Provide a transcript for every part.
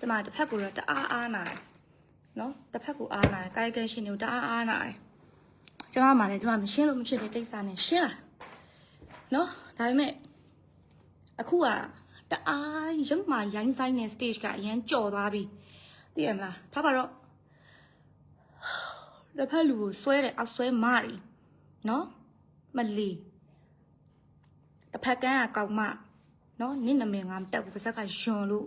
ကျမတစ်ဖက်ကိုတော့တအားအားနာတယ်နော်တစ်ဖက်ကိုအားနာတယ်ကာယကံရှင်တွေကိုတအားအားနာတယ်ကျမမှလည်းကျမမရှင်းလို့မဖြစ်တဲ့ကိစ္စနဲ့ရှင်းလာနော်ဒါပေမဲ့အခုကတအားရုပ်မှရိုင်းဆိုင်တဲ့ stage ကအရန်ကြော်သွားပြီသိရမလားထားပါတော့တစ်ဖက်လူကိုဆွဲတယ်အောက်ဆွဲမရီနော်မလီတစ်ဖက်ကန်းကကောက်မနော်နင့်နာမည်ငါမတက်ဘူးပါဇက်ကယွန်လို့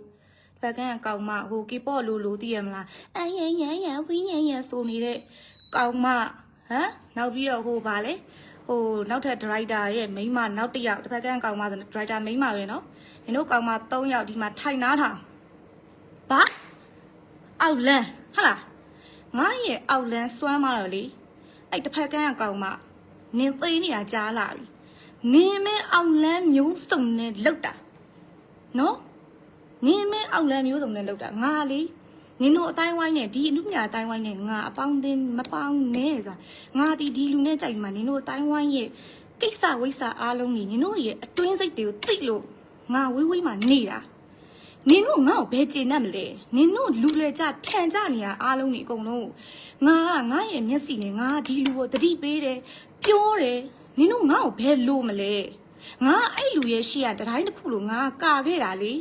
ဘက်ကန်းကကောင်မဟိုကီပေါ့လိုလိုတည်ရမလားအယန်ယန်ယန်ဝင်းယန်ယန်ဆိုနေတဲ့ကောင်မဟမ်နောက်ပြီးတော့ဟိုဗာလေဟိုနောက်ထပ်ဒရိုက်တာရဲ့မိန်းမနောက်တစ်ယောက်တစ်ဖက်ကန်းကောင်မဆိုဒရိုက်တာမိန်းမပဲနော်နင်တို့ကောင်မ၃ယောက်ဒီမှာထိုင်နားထောင်ဘာအောက်လန်းဟဟလားငါရဲ့အောက်လန်းစွမ်းမတော့လေအဲ့တစ်ဖက်ကန်းကကောင်မနင်သိနေတာကြားလာပြီနင်မဲအောက်လန်းမျိုးစုံနဲ့လောက်တာနော် နင်းမဲအောက်လမ်းမျိုးစုံနဲ့လောက်တာငါလေနင်တို့အတိုင်းဝိုင်းနဲ့ဒီအမှုညာအတိုင်းဝိုင်းနဲ့ငါအပေါင်းအသင်းမပေါင်းနဲ့ဆိုတာငါဒီဒီလူနဲ့ကြိုက်မှာနင်တို့အတိုင်းဝိုင်းရဲ့ကိစ္စဝိစ္စအားလုံးကြီးနင်တို့ရဲ့အတွင်းစိတ်တွေကိုသိလို့ငါဝေးဝေးမှနေတာနင်တို့ငါ့ကိုဘယ်ကျေနပ်မလဲနင်တို့လူလေကြဖြန်ကြနေရအားလုံးကြီးအကုန်လုံးငါကငါရဲ့မျက်စိနဲ့ငါဒီလူကိုတတိပေးတယ်ပြောတယ်နင်တို့ငါ့ကိုဘယ်လို့မလဲငါအဲ့လူရဲ့ရှေ့ကတတိုင်းတစ်ခုလို့ငါကာခဲ့တာလေ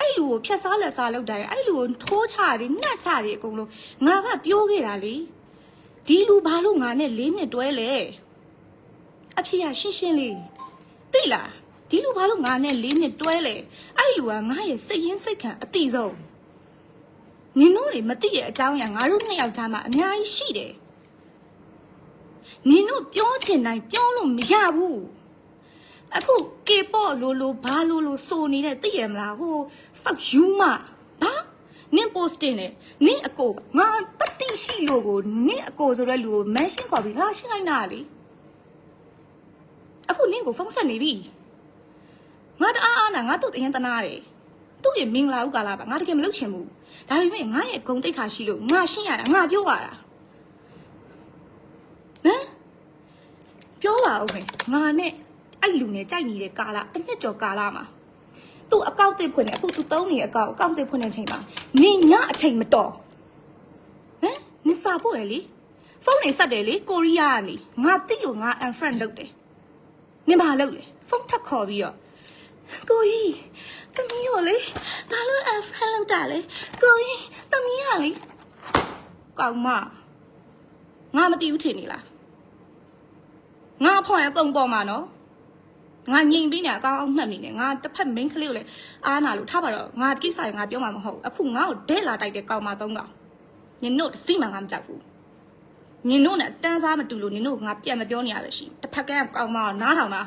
အဲ့လူကိုဖြတ်စားလက်စားလောက်တာလေအဲ့လူကိုထိုးချတယ်နှက်ချတယ်အကုန်လုံးငါကပြောခဲ့တာလေဒီလူဘာလို့ငါနဲ့လေးနှစ်တွဲလဲအဖေကရှင်းရှင်းလေးသိလားဒီလူဘာလို့ငါနဲ့လေးနှစ်တွဲလဲအဲ့လူကငါရဲ့စိတ်ရင်းစိတ်ခံအတိဆုံးနင်တို့တွေမသိရဲ့အကြောင်းအရာငါတို့နှစ်ယောက်ကြားမှာအများကြီးရှိတယ်နင်တို့ပြောချင်တိုင်းပြောလို့မရဘူး အခုကေပေါ့လိုလိုဘာလိုလိုစိုးနေတဲ့သိရမလားဟိုစောက်ယူမဘာနင်ပိုစတင်နေနင်အကိုငါတတိရှိလို့ကိုနင်အကိုဆိုတဲ့လူကိုမန်ရှင်းခေါ်ပြီးငါရှင်းလိုက်တာလေအခုနင်ကိုဖုန်းဆက်နေပြီငါတအားအားနာငါတို့တရင်တနာတယ်သူ့ရဲ့မင်္ဂလာဥကာလာပါငါတကယ်မလုပ်ချင်ဘူးဒါပေမဲ့ငါရဲ့ဂုံတိတ်ခါရှိလို့ငါရှင်းရတာငါပြောပါတာဟမ်ပြောပါဦးမယ်ငါနဲ့ အဲ့လူနဲ့ကြိုက်နေတဲ့ကာလတစ်နှစ်ကျော်ကာလမှာသူ့အကောင့်တစ်ဖွင့်နေအခုသူသုံးနေအကောင့်အကောင့်တစ်ဖွင့်နေချိန်မှာနင်ညအချိန်မတော်ဟမ်နင်စာပို့ရလေဖုန်းနေဆက်တယ်လေကိုရီးယားကနေငါတိလို့ငါ unfriend လုပ်တယ်နင်ဘာလုပ်လဲဖုန်းထပ်ခေါ်ပြီးတော့ကိုကြီးတမီးရောလေဘာလို့ unfriend လုပ်တာလဲကိုကြီးတမီးရလေကောင်မငါမသိဘူးထင်နေလားငါဖော်ရပုံပေါ်မှာနော် ငါငြိမ်ပြီးနေအကောင်းအောင်မှတ်နေတယ်ငါတစ်ဖက် main ကလေးကိုလည်းအားနာလို့ထားပါတော့ငါကိစ္စရငါပြောမှာမဟုတ်ဘူးအခုငါ့ကိုဒဲလာတိုက်တဲ့ကောင်မသုံးကောင်ညင်တို့တစ်စီမှငါမကြောက်ဘူးညင်တို့နဲ့တန်းစားမတူလို့ညင်တို့ကငါပြန်မပြောနေရပဲရှိတစ်ဖက်ကကောင်မကနားထောင်တာ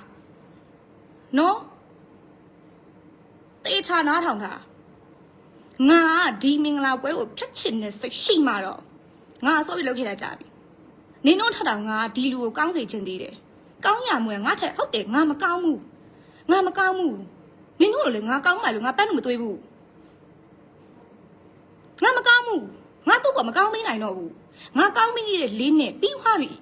နော်တေးချာနားထောင်တာငါကဒီမင်္ဂလာပွဲကိုဖျက်ချင်တဲ့စိတ်ရှိမှတော့ငါဆော့ပြီးလုပ်ခဲ့တာကြာပြီနင်တို့ထထောင်ငါဒီလူကိုကောင်းစေချင်သေးတယ်။ ကောင်းရမွေငါထက်ဟုတ်တယ်ငါမကောင်းဘူး။ငါမကောင်းဘူး။နင်တို့လည်းငါကောင်းမှလို့ငါပန်းလို့မသွေးဘူး။ငါမကောင်းဘူး။ငါတို့ကမကောင်းမင်းနိုင်တော့ဘူး။ငါကောင်းပြီးတဲ့လေးနဲ့ပြီးသွားပြီ။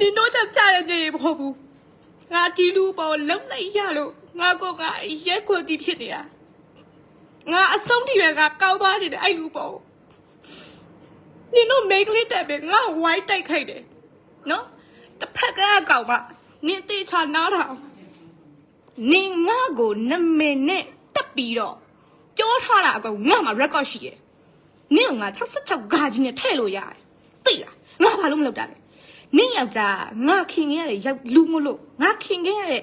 နင်တို့ချက်ကြတဲ့ကြေမဟုတ်ဘူး။ငါဒီလူပေါ်လုံလိုက်ရလို့ငါကောကရက်ခွန်တီဖြစ်နေတာ။ငါအဆုံးထိပဲငါကောင်းသွားတယ်အဲ့လူပေါ်ကို။နင်တို့မိန်းကလေးတက်ပဲငါဝိုင်းတိုက်ခိုက်တယ်။နော်။တစ်ဖက်ကကောင်မနင်သေးချာနားထောင်။နင်ငါကိုနမေနဲ့တက်ပြီးတော့ပြောထားတာအကောင်ငါမှာ record ရှိတယ်။နင်ကငါ66ဂါကြီးနဲ့ထည့်လို့ရတယ်။သိလား။ငါဘာလို့မလုပ်တာလဲ။ နင့်ယောက်ျားငါခင်ခဲ့ရတဲ့ရောက်လူမလို့ငါခင်ခဲ့ရတဲ့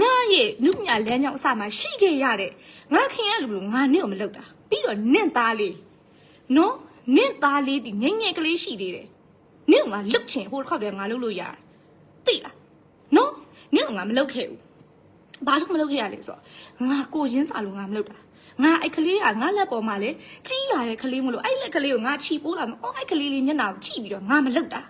ငါရဲ့လူပညာလမ်းကြောင်းအစမှာရှိခဲ့ရတဲ့ငါခင်ရလူလို့ငါနင့်ကိုမလုပ်တာပြီးတော့နင့်သားလေးနော်နင့်သားလေးဒီငယ်ငယ်ကလေးရှိသေးတယ်နင့်ကငါလုတ်ချင်ဟိုတစ်ခေါက်တည်းငါလုတ်လို့ရတယ်သိလားနော်နင့်ကငါမလုတ်ခဲ့ဘူးဘာလို့မလုတ်ခဲ့ရလဲဆိုတော့ငါကိုချင်းစာလို့ငါမလုတ်တာငါအဲ့ကလေးကငါလက်ပေါ်မှာလေကြီးလာတဲ့ကလေးမလို့အဲ့လက်ကလေးကိုငါချီပိုးလာမှာအော်အဲ့ကလေးလေးမျက်နှာကိုကြည့်ပြီးတော့ငါမလုတ်တာ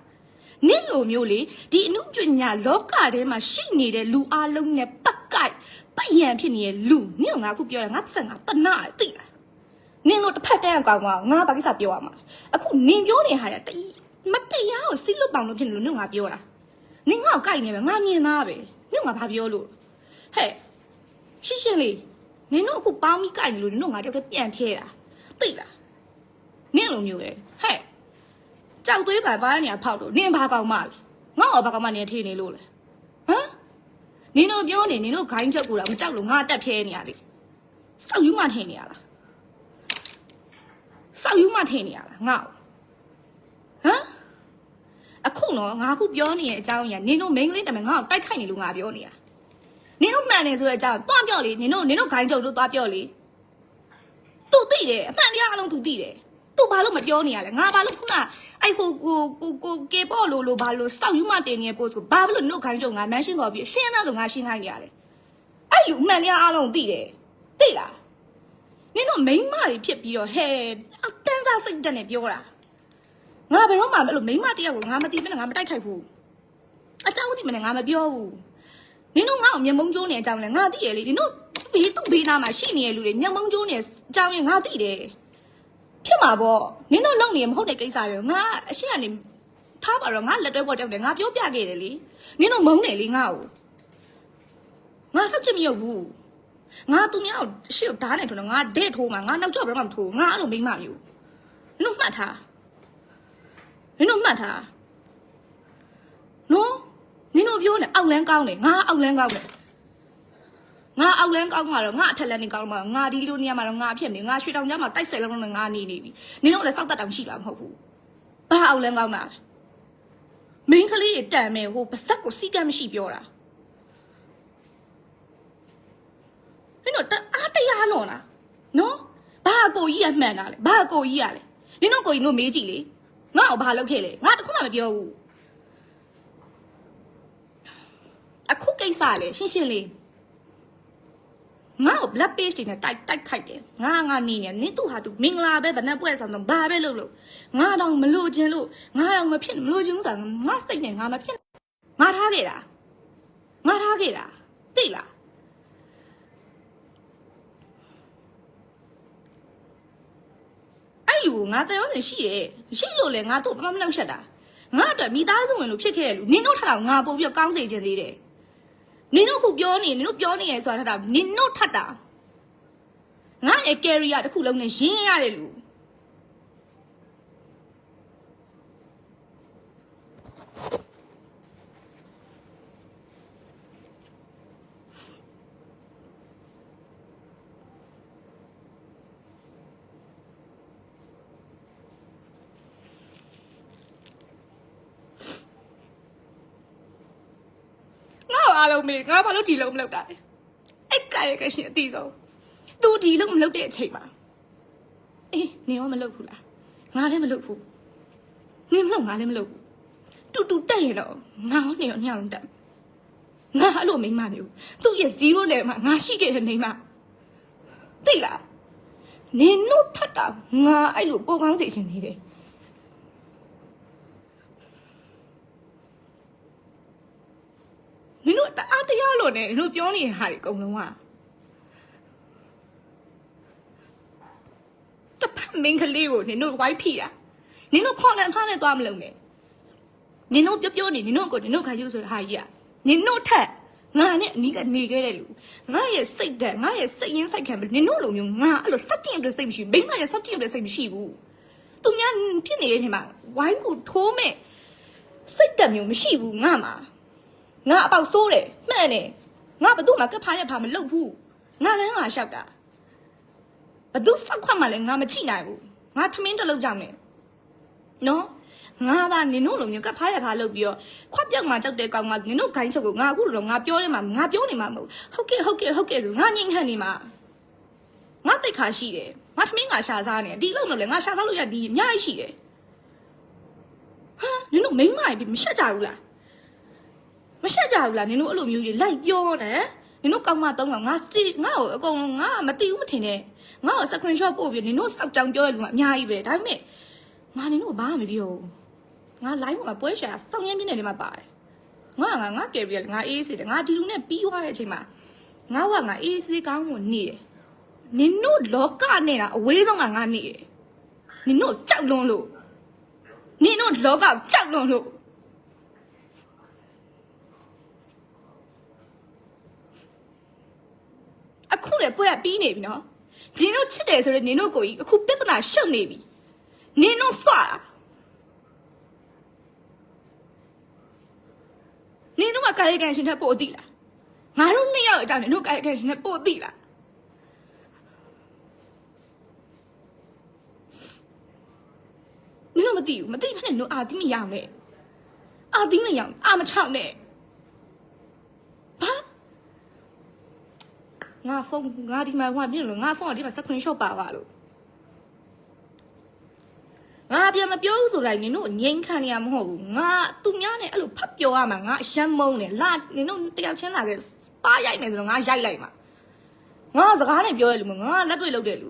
နင့်လိုမျိုးလေဒီအမှုပညာလောကထဲမှာရှိနေတဲ့လူအလုံးနဲ့ပတ်ကိုက်ပတ်ရန်ဖြစ်နေတဲ့လူနင့်ကငါအခုပြောရငါပတ်စံငါတနာတယ်သိလားနင်တို့တစ်ဖက်တန်းအကောင်ကငါဘာကိစ္စပြောရမှာအခုနင်ပြောနေဟာရတီမတရားကိုစိတ်လွတ်ပေါင်လို့ဖြစ်နေလို့နင်ကငါပြောတာနင်ငါ့ကိုကြိုက်နေပဲငါမြင်သားပဲနင်ကဘာပြောလို့ဟဲ့ရှင်းရှင်းလေးနင်တို့အခုပေါင်းပြီးကြိုက်နေလို့နင်တို့ငါတယောက်တည်းပြန်ဖြဲတာသိလားနင်လိုမျိုးပဲဟဲ့ ကြောက်သွေးပန်ပါးနေရဖောက်တော့နင်ဘာကောင်မလဲငါ့ဘာကောင်မနေထေးနေလို့လဲဟမ်နင်တို့ပြောနေနင်တို့ဂိုင်းချက်ကိုတော့မကြောက်လို့ငါတက်ဖြဲနေရလေစောက်ယူမှထင်နေရလားစောက်ယူမှထင်နေရလားငါ့ကိုဟမ်အခုတော့ငါအခုပြောနေတဲ့အကြောင်းကြီးကနင်တို့မိန်းကလေးတမန်ငါ့ကိုတိုက်ခိုက်နေလို့ငါပြောနေရနင်တို့မှန်တယ်ဆိုတဲ့အကြောင်းတွားပြောလေနင်တို့နင်တို့ဂိုင်းချုပ်တို့တွားပြောလေသူသိတယ်အမှန်တရားအလုံးသူသိတယ်သူဘာလို့မပြောနေရလဲငါဘာလို့ခုန အဲ့ဟိုကိုကိုကိုကေပေါ့လို့လို့ဘာလို့စောက်ယူမတင်နေပို့ဆိုဘာလို့နှုတ်ခိုင်းကြုံငါမန်းရှင်းခေါ်ပြီးအရှင်းသားဆိုငါရှင်းခိုင်းနေရတယ်အဲ့လူအမှန်တရားအားလုံးသိတယ်သိလားနင်တို့မိန်းမတွေဖြစ်ပြီးတော့ဟဲ့အတန်းစားစိတ်တက်နေပြောတာငါဘယ်တော့မှအဲ့လိုမိန်းမတရားကိုငါမသိမနဲ့ငါမတိုက်ခိုက်ဘူးအကြောင်းသိမနဲ့ငါမပြောဘူးနင်တို့ငါ့ကိုမျက်မှုန်းကျိုးနေအကြောင်းလဲငါသိရလေနင်တို့ဘေးသူ့ဘေးနားမှာရှိနေတဲ့လူတွေမျက်မှုန်းကျိုးနေအကြောင်းလဲငါသိတယ် ဖြစ်မှာပေါ့နင်တို့လုံနေမဟုတ်တဲ့ကိစ္စတွေငါအရှိကနေထားပါတော့ငါလက်တွဲပေါ်တောက်တယ်ငါပြောပြခဲ့တယ်လေနင်တို့မုန်းတယ်လေငါ့ကိုငါဆက်ချင်မရဘူးငါသူများကိုရှေ့ကိုဓာတ်နဲ့ထိုးတော့ငါဒဲ့ထိုးမှာငါနောက်ကျော့ဘယ်မှမထိုးငါအဲ့လိုမိမ့်မမျိုးနင်တို့မှတ်ထားနင်တို့မှတ်ထားနော်နင်တို့ပြောနေအောက်လန်းကောင်းတယ်ငါအောက်လန်းကောင်းတယ်ငါ အောက်လန်းကောင်းမှာတော့ငါအထက်လန်းနေကောင်းမှာငါဒီလိုနေရာမှာတော့ငါအဖြစ်နေငါရွှေတောင်ကြားမှာတိုက်ဆိုင်လုံးလုံးနဲ့ငါနေနေပြီနင်တို့လည်းစောက်တက်တောင်ရှိတာမဟုတ်ဘူးဘာအောက်လန်းကောင်းတာလဲမင်းကလေးတန်မယ်ဟိုပါဇက်ကိုစီကမ်းမရှိပြောတာနင်တို့တအားတရားလွန်လားနော်ဘာကိုကြီးကမှန်တာလဲဘာကိုကြီးကလဲနင်တို့ကိုကြီးတို့မေးကြည့်လေငါ့ကိုဘာလုပ်ခဲ့လဲငါတခုမှမပြောဘူးအခုကိစ္စလေရှင်းရှင်းလေး ငါ့ကို black page တွေနဲ့တိုက်တိုက်ခိုက်တယ်ငါငါနေနေနင်သူ့ဟာသူမင်္ဂလာပဲဗနက်ပွဲဆောင်တော့ဘာပဲလုပ်လို့ငါတော့မလို့ခြင်းလို့ငါတော့မဖြစ်မလို့ခြင်းဆိုငါစိတ်နဲ့ငါမဖြစ်ငါထားခဲ့တာငါထားခဲ့တာသိလားအဲ့လူကိုငါတယောနေရှိရဲ့ရှိလို့လေငါတို့ဘာမှမလုပ်ချက်တာငါအတွက်မိသားစုဝင်လို့ဖြစ်ခဲ့တယ်လူနင်တို့ထတာကိုငါပို့ပြီးတော့ကောင်းစေခြင်းသေးတယ် နင်တို့ခုပြောနေနင်တို့ပြောနေရဆိုတာထတာနင်တို့ထတ်တာငါရဲ့ career တစ်ခုလုံးနဲ့ရင်းရတယ်လူငါ့ကို အားလုံးမေးငါဘာလို့ဒီလုံးမလုပ်တာလဲအဲ့ကရဲ့ကရှင်အတီးဆုံး तू ဒီလုံးမလုပ်တဲ့အချိန်မှာအေးနင်ရောမလုပ်ဘူးလားငါလည်းမလုပ်ဘူးနင်မလုပ်ငါလည်းမလုပ်ဘူးတူတူတက်ရင်တော့ငါရောနေရောညောင်းတက်ငါအဲ့လိုမိန်းမမျိုးသူ့ရဲ့0နဲ့မှာငါရှိခဲ့တဲ့နေမှာသိလားနင်တို့ထတ်တာငါအဲ့လိုပိုကောင်းစေချင်သေးတယ် နင်တို့တအားတရားလို့နဲ့နင်တို့ပြောနေတဲ့ဟာတွေအကုန်လုံးကတစ်ဖက်မင်းကလေးကိုနင်တို့ဝိုင်းဖိတာနင်တို့ဖော်လန်ဖားနဲ့သွားမလုံးနဲ့နင်တို့ပြောပြောနေနင်တို့ကိုနင်တို့ခါယူဆိုတဲ့ဟာကြီးอ่ะနင်တို့ထက်ငါနဲ့အနီးကနေခဲ့တဲ့လူငါရဲ့စိတ်ဓာတ်ငါရဲ့စိတ်ရင်းစိတ်ခံပဲနင်တို့လိုမျိုးငါအဲ့လိုစက်တင်အတွက်စိတ်မရှိဘူးမိမရဲ့စက်တင်အတွက်စိတ်မရှိဘူးသူများဖြစ်နေတဲ့အချိန်မှာဝိုင်းကိုထိုးမဲ့စိတ်ဓာတ်မျိုးမရှိဘူးငါမှာ ငါအပေါက်ဆိုးတယ်မှန်တယ်ငါဘယ်သူမှကပ်ဖားရဖားမလုပ်ဘူးငါလည်းငါရှောက်တာဘသူဖောက်ခွက်မှလည်းငါမချိနိုင်ဘူးငါထမင်းတစ်လုံးကြောင်နေနော်ငါကနင်တို့လိုမျိုးကဖားရဖားလုပ်ပြီးတော့ခွက်ပြောက်မှကြောက်တဲ့ကောင်ကနင်တို့ဂိုင်းချုပ်ကိုငါအခုလိုတော့ငါပြောနေမှာငါပြောနေမှာမဟုတ်ဟုတ်ကဲ့ဟုတ်ကဲ့ဟုတ်ကဲ့ဆိုငါငိမ့်ဟန်နေမှာငါတိတ်ခါရှိတယ်ငါထမင်းငါရှာစားနေတယ်ဒီလုံးတော့လေငါရှာစားလို့ရဒီအများကြီးရှိတယ်ဟာနင်တို့မိန်းမကြီးမရှက်ကြဘူးလား မရှက်ကြဘူးလားနင်တို့အဲ့လိုမျိုးကြီးလိုက်ပြောတယ်နင်တို့ကောင်းမသုံးကောင်ငါစတိငါ့ကိုအကုန်လုံးငါမသိဘူးမထင်နဲ့ငါ့ကို screenshot ပို့ပြီးနင်တို့စောက်ကြောင်ပြောရလူကအများကြီးပဲဒါပေမဲ့ငါနင်တို့ဘာမှမပြောဘူးငါ live မှာပွဲရှာစောင်းရင်းပြနေတယ်မှာပါတယ်ငါငါငါကယ်ပြီးငါအေးစေတယ်ငါဒီလူနဲ့ပြီးသွားတဲ့အချိန်မှာငါကငါအေးစေးကောင်းကိုနေတယ်နင်တို့လောကနဲ့တာအဝေးဆုံးကငါနေတယ်နင်တို့ကြောက်လွန်းလို့နင်တို့လောကကြောက်လွန်းလို့ အခုလေပွဲကပြီးနေပြီနော်နင်တို့ချစ်တယ်ဆိုတော့နင်တို့ကိုကြီးအခုပြဿနာရှုပ်နေပြီနင်တို့စွာတာနင်တို့ကကာယကံရှင်တဲ့ပို့သိလားငါတို့နှစ်ယောက်အကြောင်းနင်တို့ကာယကံရှင်တဲ့ပို့သိလားနင်တို့မသိဘူးမသိဘဲနဲ့နင်တို့အာတိမရအောင်နဲ့အာတိမရအောင်အာမချောက်နဲ့ဘာ ငါဖုန်းငါဒီမှာဟိုပြင်းလို့ငါဖုန်းကဒီမှာစခွန်ရှော့ပါပါလို့ငါပြန်မပြောဘူးဆိုတိုင်းနင်တို့ငိမ့်ခံနေရမဟုတ်ဘူးငါသူများနဲ့အဲ့လိုဖတ်ပြောရမှာငါအရှမ်းမုန်းတယ်လာနင်တို့တယောက်ချင်းလာခဲ့ပါရိုက်မယ်ဆိုတော့ငါရိုက်လိုက်မှာငါစကားနဲ့ပြောရလူမငါလက်တွေ့လုပ်တဲ့လူ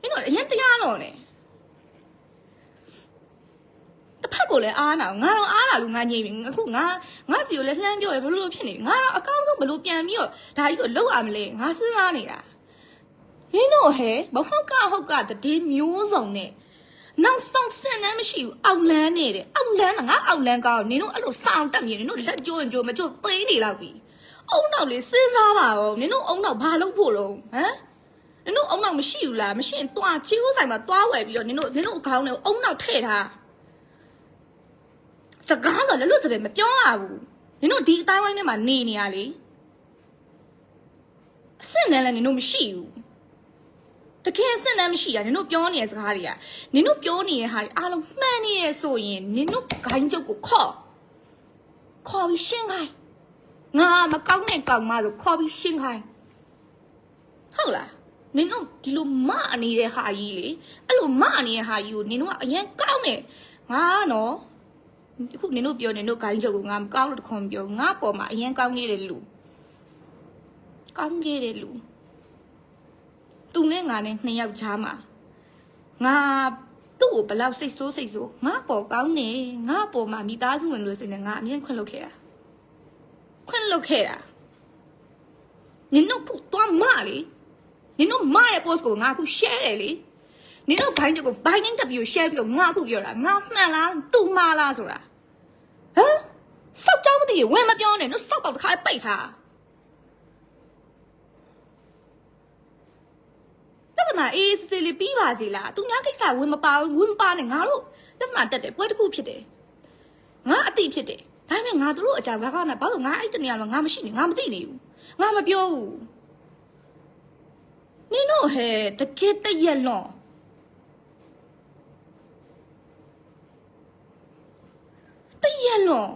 နင်တို့အရင်တရားလို့နဲ့ တစ်ဖက်ကိုလည်းအားနာငါတော့အားလာလို့ငါညိပြီအခုငါငါစီကိုလည်းလှမ်းပြောတယ်ဘလို့လို့ဖြစ်နေပြီငါတော့အကောင်းဆုံးဘလို့ပြန်ပြီးတော့ဒါကြီးကိုလောက်ရမလဲငါစဉ်းစားနေတာနင်းတို့ဟဲမဟုတ်ကဟုတ်ကတည်မျိုးစုံနဲ့နောက်ဆုံးစင်နှမ်းမရှိဘူးအောက်လန်းနေတယ်အောက်လန်းကငါအောက်လန်းကောင်းနင်တို့အဲ့လိုစောင့်တက်မြင်နင်တို့လက်ကြိုးရင်ကြိုးမကြိုးသိနေလောက်ပြီအုံနောက်လေးစဉ်းစားပါဦးနင်တို့အုံနောက်ဘာလုပ်ဖို့တော့ဟမ်နင်တို့အုံနောက်မရှိဘူးလားမရှိရင်တွားချီးဦးဆိုင်မှာတွားဝယ်ပြီးတော့နင်တို့နင်တို့အကောင်းနဲ့အုံနောက်ထည့်ထား စကားဆိုလည်းလွတ်စပယ်မပြောရဘူးနင်တို့ဒီအတိုင်းဝိုင်းထဲမှာနေနေရလေအစ်စ်နဲ့လည်းနင်တို့မရှိဘူးတကယ်စက်နှမ်းမရှိတာနင်တို့ပြောနေတဲ့စကားတွေကနင်တို့ပြောနေတဲ့ဟာတွေအားလုံးမှန်နေရဆိုရင်နင်တို့ဂိုင်းကျုပ်ကိုခေါ်ခေါ်ပြီးရှင်းခိုင်းငါမကောင်းတဲ့ကောင်မဆိုခေါ်ပြီးရှင်းခိုင်းဟုတ်လားနင်တို့ဒီလိုမနေတဲ့ဟာကြီးလေအဲ့လိုမနေတဲ့ဟာကြီးကိုနင်တို့ကအရင်ကောင်းတယ်ငါနော် အခုနင်တို့ပြောနေနင်တို့ဂိုင်းကျုပ်ကိုငါမကောင်းလို့တခွန်ပြောငါပေါ်မှာအရင်ကောင်းခဲ့တဲ့လူကောင်းခဲ့တဲ့လူသူနဲ့ငါနဲ့နှစ်ယောက်ချားမှာငါသူ့ကိုဘယ်လောက်စိတ်ဆိုးစိတ်ဆိုးငါပေါ်ကောင်းနေငါပေါ်မှာမိသားစုဝင်လို့စိနေငါအမြင်ခွင့်လုပ်ခဲ့တာခွင့်လုပ်ခဲ့တာနင်တို့ပူတော့မလေနင်တို့မရဲ့ post ကိုငါအခု share တယ်လေ နင်တို့ဘိုင်းတွေကိုဘိုင်းနဲ့တက်ပြီး share ပြီးတော့ငါအခုပြောတာငါမှန်လားသူ့မှားလားဆိုတာဟမ်စောက်ကြောင်းမသိရင်ဝင်မပြောနဲ့နော်စောက်တော့တစ်ခါပိတ်ထားပြဿနာအေးစစ်စစ်လေးပြီးပါစီလားသူများကိစ္စဝင်မပါဘူးဝင်မပါနဲ့ငါတို့ပြဿနာတက်တယ်ပွဲတစ်ခုဖြစ်တယ်ငါအတိဖြစ်တယ်ဒါပေမဲ့ငါတို့အကြောင်းငါကောင်းတာဘာလို့ငါအဲ့တနေရာမှာငါမရှိနေငါမသိနေဘူးငါမပြောဘူးနင်တို့ဟဲ့တကယ်တရက်လွန်တ ရက်လွန်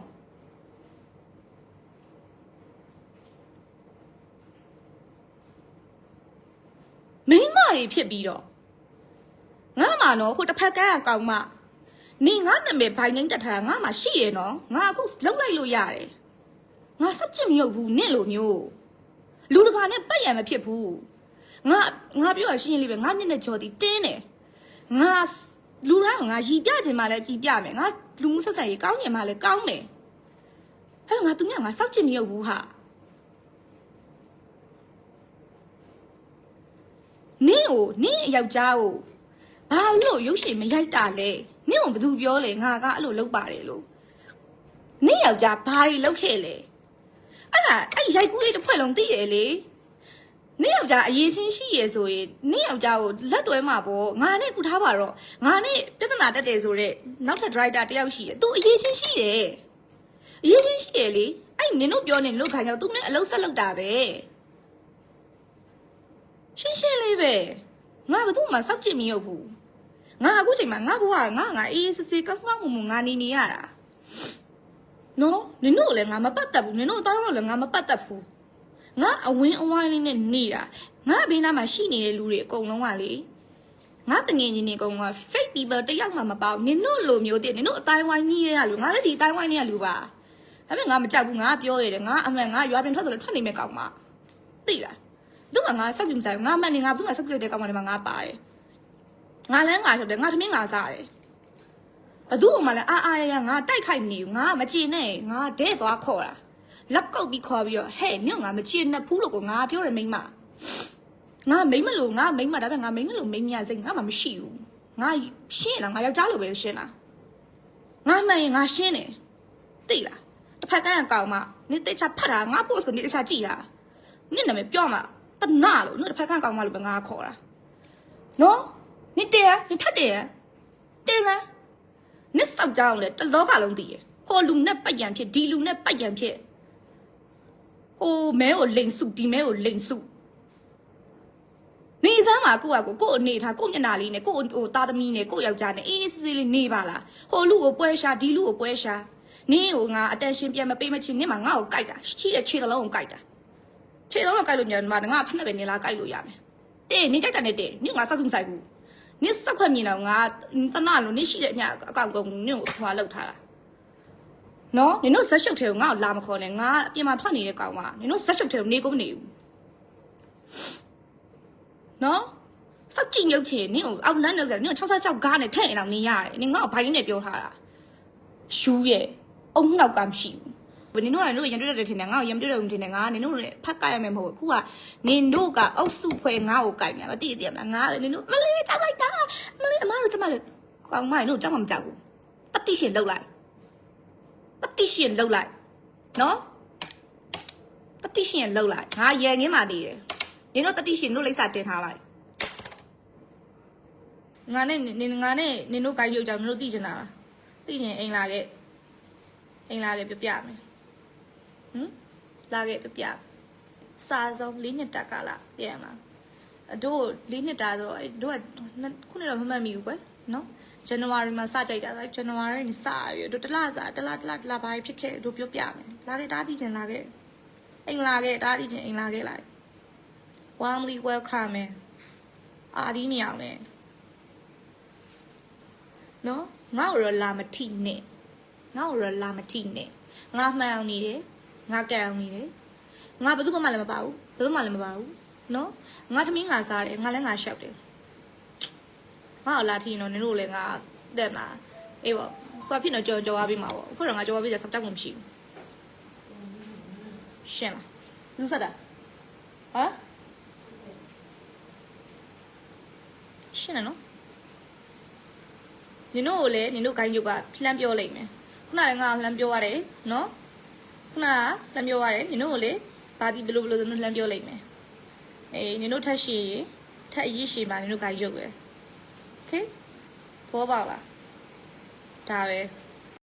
မိန်းမတွေဖြစ်ပြီးတော့ငါမှနော်ဟိုတစ်ဖက်ကန်းကကောင်းမနင်ငါနာမည်ဘိုင်နှင်းတက်ထားတာငါမှရှိရနော်ငါအခုလုံးလိုက်လို့ရတယ်ငါစက်ချင်မဟုတ်ဘူးနင့်လိုမျိုးလူတကာနဲ့ပတ်ရံမဖြစ်ဘူးငါငါပြောရရှင်းရှင်းလေးပဲငါမျက်နှာကြော်တီတင်းတယ်ငါ လူတိုင်းကငါရီပြချင်မှလည်းပြည်ပြမယ်ငါလူမှုဆက်ဆံရေးကောင်းချင်မှလည်းကောင်းမယ်အဲ့တော့ငါသူများငါစောက်ချင်မဟုတ်ဘူးဟာနင့်ကိုနင့်ယောက်ျားကိုဘာလို့ရုပ်ရှင်မရိုက်တာလဲနင့်ကိုဘယ်သူပြောလဲငါကအဲ့လိုလုပ်ပါတယ်လို့နင့်ယောက်ျားဘာကြီးလုပ်ခဲ့လဲအဲ့ဒါအဲ့ရိုက်ကူးလေးတစ်ဖွဲ့လုံးသိရလေ နင့်ယောက်ျားအရေးချင်းရှိရဆိုရင်နင့်ယောက်ျားကိုလက်တွဲမှာပေါ့ငါနဲ့ခုထားပါတော့ငါနဲ့ပြဿနာတက်တယ်ဆိုတော့နောက်ထပ်ဒရိုက်တာတယောက်ရှိတယ်သူအရေးချင်းရှိတယ်အရေးချင်းရှိရလေအဲ့နင်တို့ပြောနေနင်တို့ခိုင်ကြောင့်သူနဲ့အလုံးဆက်လုပ်တာပဲရှင်းရှင်းလေးပဲငါဘယ်သူမှစောက်ကြည့်မရုပ်ဘူးငါအခုချိန်မှာငါဘဝကငါငါအေးအေးဆေးဆေးကောင်းကောင်းမွန်မွန်ငါနေနေရတာနော်နင်တို့လည်းငါမပတ်သက်ဘူးနင်တို့တောင်းတော့လည်းငါမပတ်သက်ဘူး ငါအဝင်းအဝိုင်းလေးနဲ့နေတာငါဘေးနားမှာရှိနေတဲ့လူတွေအကုန်လုံးကလေငါတငယ်ချင်းတွေအကုန်လုံးက fake people တယောက်မှမပေါ့နင်တို့လိုမျိုးတည်းနင်တို့အတိုင်းဝိုင်းကြီးရလူငါလည်းဒီအတိုင်းဝိုင်းနေရလူပါဒါပေမဲ့ငါမကြောက်ဘူးငါပြောရတယ်ငါအမှန်ငါရွာပြင်ထွက်ဆိုလည်းထွက်နေမဲ့ကောင်မသိလားသူကငါစောက်ကြည့်မစားဘူးငါမှန်နေငါဘူးငါစောက်ကြည့်တဲ့ကောင်မလေးမှာငါပါတယ်ငါလည်းငါဆိုတယ်ငါသမင်းငါစားတယ်ဘသူ့မှလည်းအာအာရရငါတိုက်ခိုက်မနေဘူးငါမကြည်နဲ့ငါဒဲသွားခေါ်တာ လက်ကုပ်ပြီးခေါ်ပြီးတော့ဟဲ့မြင့်ငါမချင်နဲ့ဘူးလို့ကိုငါပြောတယ်မိန်းမငါမိန်းမလို့ငါမိန်းမဒါပေမဲ့ငါမိန်းမလို့မိန်းမရစိတ်ငါမှမရှိဘူးငါရှင်းလားငါယောက်ျားလိုပဲရှင်းလားငါမှန်ရင်ငါရှင်းတယ်သိလားတစ်ဖက်ကန်းကကောင်းမှနေတိတ်ချဖတ်တာငါ post ကိုနေတိတ်ချကြည့်တာနင့်နာမည်ပြောမှတနာလို့နော်တစ်ဖက်ကန်းကောင်းမှလို့ပဲငါခေါ်တာနော်နေတည်းရနေထက်တည်းရတင်းလားနစ်စောက်ကြောင်းလေတလောကလုံးတည်ရဟိုလူနဲ့ပတ်ရန်ဖြစ်ဒီလူနဲ့ပတ်ရန်ဖြစ် ဟိုမဲကိုလိန်စုဒီမဲကိုလိန်စုနေစမ်းမှာကိုကကိုကိုအနေထားကိုမျက်နှာလေးနဲ့ကိုဟိုသားသမီးနဲ့ကိုယောက်ျားနဲ့အေးအေးဆေးဆေးလေးနေပါလားဟိုလူကိုပွဲရှာဒီလူကိုပွဲရှာနင်းကိုငါအတန်ရှင်ပြန်မပေးမချင်းနင်းမှာငါ့ကိုကြိုက်တာရှိတဲ့ခြေသလုံးကိုကြိုက်တာခြေသလုံးကိုကြိုက်လို့မြန်မှာငါဖက်နဲ့ပဲနေလားကြိုက်လို့ရမယ်တဲ့နင်းကြိုက်တာနဲ့တဲ့နင်းငါစောက်ခုမဆိုင်ဘူးနင်းစောက်ခွက်မြင်တော့ငါတနာလို့နင်းရှိတဲ့အညာအကောင့်ကုန်နင်းကိုထွာလောက်ထားတာ နော်နင်တို့ဇက်ရှုပ်ထဲကိုငါ့ကိုလာမခေါ်နဲ့ငါအပြင်မှာထွက်နေတဲ့ကောင်ကနင်တို့ဇက်ရှုပ်ထဲကိုနေကုန်မနေဘူးနော်စောက်ကြည့်မြုပ်ချင်နင်ကိုအောက်လန်းနေဆိုနင်ကို66ကားနဲ့ထည့်ရင်တော့နင်ရတယ်နင်ငါ့ကိုဘိုင်းနဲ့ပြောထားတာရှူးရဲ့အုံနောက်ကမရှိဘူးနင်တို့ကနင်တို့ရန်တွေ့တဲ့ထင်တယ်ငါ့ကိုရန်တွေ့တယ်ထင်တယ်ငါနင်တို့လည်းဖက်ကရမယ်မဟုတ်ဘူးအခုကနင်တို့ကအုပ်စုဖွဲငါ့ကိုကြိုက်နေတာမသိသေးဘူးငါလည်းနင်တို့မလေးကြောက်လိုက်တာမလေးအမတို့ကျမလည်းကောင်မနင်တို့ကြောက်မှမကြောက်ဘူးတတိရှင်လောက်လိုက် တတိရှင်လှုပ်လိုက်နော်တတိရှင်လှုပ်လိုက်ငါရယ်ငင်းมาနေတယ်နင်တို့တတိရှင်တို့လိပ်စာတင်ထားလိုက်ငါနဲ့နင်ငါနဲ့နင်တို့ဂိုင်းရုပ်ကြောင့်နင်တို့သိချင်တာလားသိချင်အိမ်လာခဲ့အိမ်လာခဲ့ပြပြမယ်ဟမ်လာခဲ့ပြပြစာဆုံး၄နှစ်တက်ကလာပြန်လာအတို့၄နှစ်တာဆိုတော့အဲ့တို့ကခုနှစ်တော့မမှတ်မိဘူးကွယ်နော် ဇန်နဝါရီမှာစကြိုက်တာဆိုဇန်နဝါရီနဲ့စရပြီးတို့တစ်လစားတစ်လတစ်လတစ်လဘာဖြစ်ခဲ့တို့ပြောပြမယ်လာခဲ့တားတည်ချင်လာခဲ့အိမ်လာခဲ့တားတည်ချင်အိမ်လာခဲ့လိုက် warmly welcome မယ်အာဒီမြောင်နဲ့နော်ငါ့ကိုတော့လာမထိနဲ့ငါ့ကိုတော့လာမထိနဲ့ငါမှန်အောင်နေတယ်ငါကံအောင်နေတယ်ငါဘယ်သူမှလည်းမပါဘူးဘယ်သူမှလည်းမပါဘူးနော်ငါသမီးငါစားတယ်ငါလည်းငါရှောက်တယ် ငါ့ကိုလာထီရင်တော့နင်တို့လည်းငါတက်မလားအေးပေါ့ဘာဖြစ်တော့ကြော်ကြော်သွားပြီးမှာပေါ့အခုတော့ငါကြော်သွားပြီးတော့စက်တက်မှမရှိဘူးရှင်းလားလူဆက်တာဟမ်ရှင်းတယ်နော်နင်တို့ကိုလည်းနင်တို့ဂိုင်းညုတ်ကလှမ်းပြောလိုက်မယ်ခုနကငါလှမ်းပြောရတယ်နော်ခုနကလှမ်းပြောရတယ်နင်တို့ကိုလည်းဘာဒီဘယ်လိုဘယ်လိုလှမ်းပြောလိုက်မယ်အေးနင်တို့ထက်ရှိရင်ထက်အရေးရှိမှနင်တို့ဂိုင်းညုတ်ပဲ okay သဘောပေါက်လားဒါပဲ